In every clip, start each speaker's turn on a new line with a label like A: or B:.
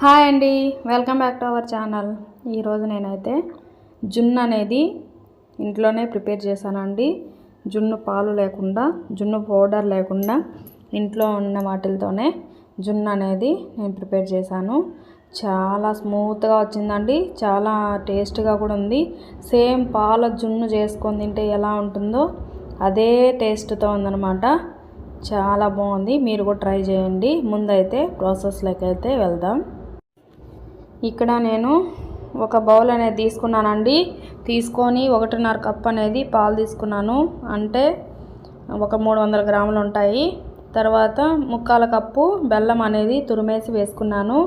A: Hi అండి welcome back to our channel. ఈరోజు నేనైతే జున్ను అనేది ఇంట్లోనే ప్రిపేర్ చేశానండి. జున్ను పాలు లేకుండా జున్ను పౌడర్ లేకుండా ఇంట్లో ఉన్న వాటిలతోనే జున్ను అనేది నేను ప్రిపేర్ చేశాను. చాలా స్మూత్గా వచ్చిందండి చాలా టేస్ట్గా కూడా ఉంది. సేమ్ పాల జున్ను చేసుకొని తింటే ఎలా ఉంటుందో అదే టేస్ట్తో ఉందన్నమాట. చాలా బాగుంది మీరు కూడా ట్రై చేయండి. ముందైతే ప్రాసెస్లోకి అయితే వెళ్దాం. ఇక్కడ నేను ఒక బౌల్ అనేది తీసుకున్నానండి. తీసుకొని ఒకటిన్నర కప్ అనేది పాలు తీసుకున్నాను. అంటే ఒక మూడు వందల గ్రాములు ఉంటాయి. తర్వాత ముక్కాల కప్పు బెల్లం అనేది తురిమేసి వేసుకున్నాను.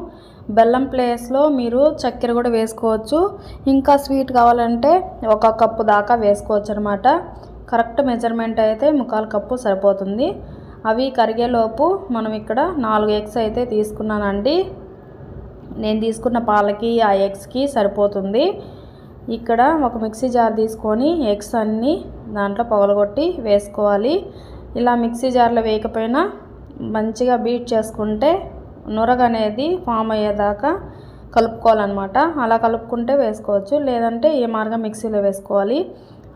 A: బెల్లం ప్లేస్లో మీరు చక్కెర కూడా వేసుకోవచ్చు. ఇంకా స్వీట్ కావాలంటే ఒక కప్పు దాకా వేసుకోవచ్చు అనమాట కరెక్ట్ మెజర్మెంట్ అయితే ముక్కాల కప్పు సరిపోతుంది. అవి కరిగేలోపు మనం ఇక్కడ నాలుగు ఎగ్స్ అయితే తీసుకున్నానండి. నేను తీసుకున్న పాలకి ఆ ఎగ్స్కి సరిపోతుంది. ఇక్కడ ఒక మిక్సీ జార్ తీసుకొని ఎగ్స్ అన్నీ దాంట్లో పగలగొట్టి వేసుకోవాలి. ఇలా మిక్సీ జార్లో వేయకపోయినా మంచిగా బీట్ చేసుకుంటే నురగ అనేది ఫామ్ అయ్యేదాకా కలుపుకోవాలన్నమాట. అలా కలుపుకుంటే వేసుకోవచ్చు. లేదంటే ఈ మార్గం మిక్సీలో వేసుకోవాలి.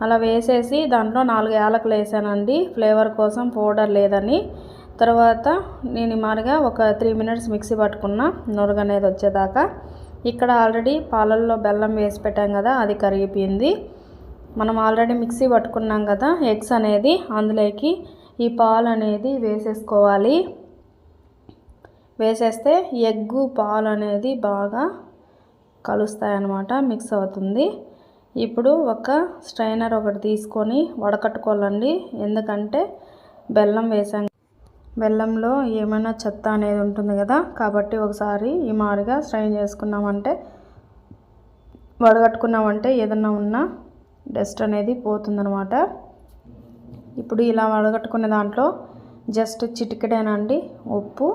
A: అలా వేసేసి దాంట్లో నాలుగు యాలకులు వేసానండి. ఫ్లేవర్ కోసం పౌడర్ లేదని. తర్వాత నేను మారుగా ఒక త్రీ మినిట్స్ మిక్సీ పట్టుకున్న నురగ అనేది వచ్చేదాకా. ఇక్కడ ఆల్రెడీ పాలల్లో బెల్లం వేసి పెట్టాం కదా అది కరిగిపోయింది. మనం ఆల్రెడీ మిక్సీ పట్టుకున్నాం కదా ఎగ్స్ అనేది అందులోకి ఈ పాలు అనేది వేసేసుకోవాలి. వేసేస్తే ఎగ్గు పాలు అనేది బాగా కలుస్తాయన్నమాట మిక్స్ అవుతుంది. ఇప్పుడు ఒక స్ట్రైనర్ ఒకటి తీసుకొని వడకట్టుకోవాలండి ఎందుకంటే బెల్లం వేసాం బెల్లంలో ఏమైనా చెత్త అనేది ఉంటుంది కదా కాబట్టి ఒకసారి ఈ మారుగా స్ట్రైన్ చేసుకున్నామంటే వడగట్టుకున్నామంటే ఏదన్నా ఉన్నా డస్ట్ అనేది పోతుందనమాట ఇప్పుడు ఇలా వడగట్టుకునే దాంట్లో జస్ట్ చిటికెడేనండి ఉప్పు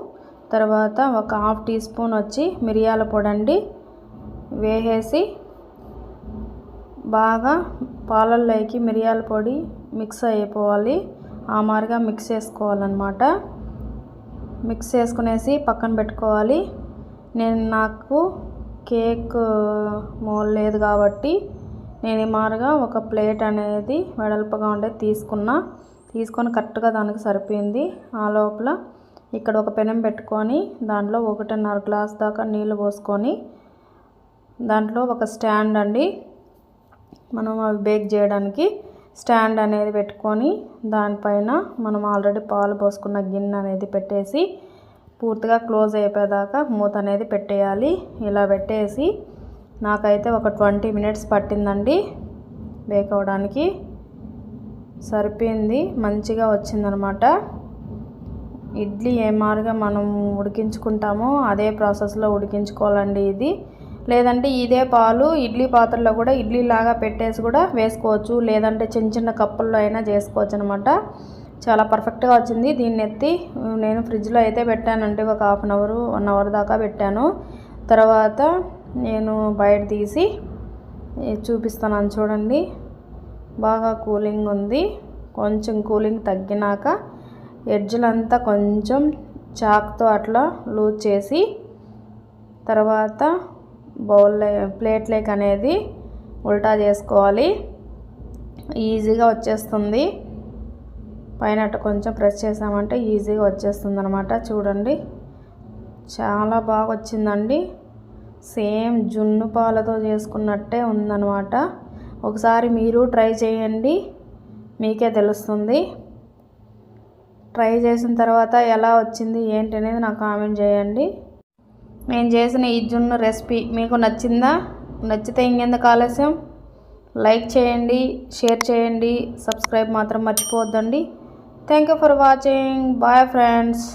A: తర్వాత ఒక హాఫ్ టీ స్పూన్ వచ్చి మిరియాల పొడి అండి వేసేసి బాగా పాలల్లోకి మిరియాల పొడి మిక్స్ అయిపోవాలి. ఆ మారిగా మిక్స్ చేసుకోవాలన్నమాట. మిక్స్ చేసుకునేసి పక్కన పెట్టుకోవాలి. నేను నాకు కేక్ మోల్ లేదు కాబట్టి నేను ఈ మారుగా ఒక ప్లేట్ అనేది వెడల్పుగా ఉండేది తీసుకున్నా. తీసుకొని కరెక్ట్గా దానికి సరిపోయింది. ఆ లోపల ఇక్కడ ఒక పెనం పెట్టుకొని దాంట్లో ఒకటిన్నర గ్లాస్ దాకా నీళ్ళు పోసుకొని దాంట్లో ఒక స్టాండ్ అండి. మనం అవి బేక్ చేయడానికి స్టాండ్ అనేది పెట్టుకొని దానిపైన మనం ఆల్రెడీ పాలు పోసుకున్న గిన్నె అనేది పెట్టేసి పూర్తిగా క్లోజ్ అయిపోయేదాకా మూత అనేది పెట్టేయాలి. ఇలా పెట్టేసి నాకైతే ఒక ట్వంటీ మినిట్స్ పట్టిందండి. బేక్ అవ్వడానికి సరిపోయింది. మంచిగా వచ్చిందనమాట. ఇడ్లీ ఏ మారుగా మనం ఉడికించుకుంటామో అదే ప్రాసెస్లో ఉడికించుకోవాలండి ఇది. లేదంటే ఇదే పాలు ఇడ్లీ పాత్రలో కూడా ఇడ్లీ లాగా పెట్టేసి కూడా వేసుకోవచ్చు. లేదంటే చిన్న చిన్న కప్పుల్లో అయినా చేసుకోవచ్చు అనమాట చాలా పర్ఫెక్ట్గా వచ్చింది. దీన్ని ఎత్తి నేను ఫ్రిడ్జ్లో అయితే పెట్టానంటే ఒక half an hour one hour దాకా పెట్టాను. తర్వాత నేను బయట తీసి చూపిస్తాను చూడండి. బాగా కూలింగ్ ఉంది. కొంచెం కూలింగ్ తగ్గినాక ఎడ్జ్లంతా కొంచెం చాక్తో అట్లా లూజ్ చేసి తర్వాత బౌల్ ప్లేట్లేక్ అనేది ఉల్టా చేసుకోవాలి. ఈజీగా వచ్చేస్తుంది. పైన కొంచెం ప్రెస్ చేసామంటే ఈజీగా వచ్చేస్తుంది అనమాట చూడండి. చాలా బాగా వచ్చిందండి. సేమ్ జున్ను పాలతో చేసుకున్నట్టే ఉందన్నమాట. ఒకసారి మీరు ట్రై చేయండి. మీకే తెలుస్తుంది. ట్రై చేసిన తర్వాత ఎలా వచ్చింది ఏంటి అనేది నాకు కామెంట్ చేయండి. నేను చేసిన ఈ జున్ను రెసిపీ మీకు నచ్చిందా? నచ్చితే ఇంకెందుకు ఆలస్యం? లైక్ చేయండి షేర్ చేయండి సబ్స్క్రైబ్ మాత్రం మర్చిపోవద్దండి. Thank you for watching. Bye friends.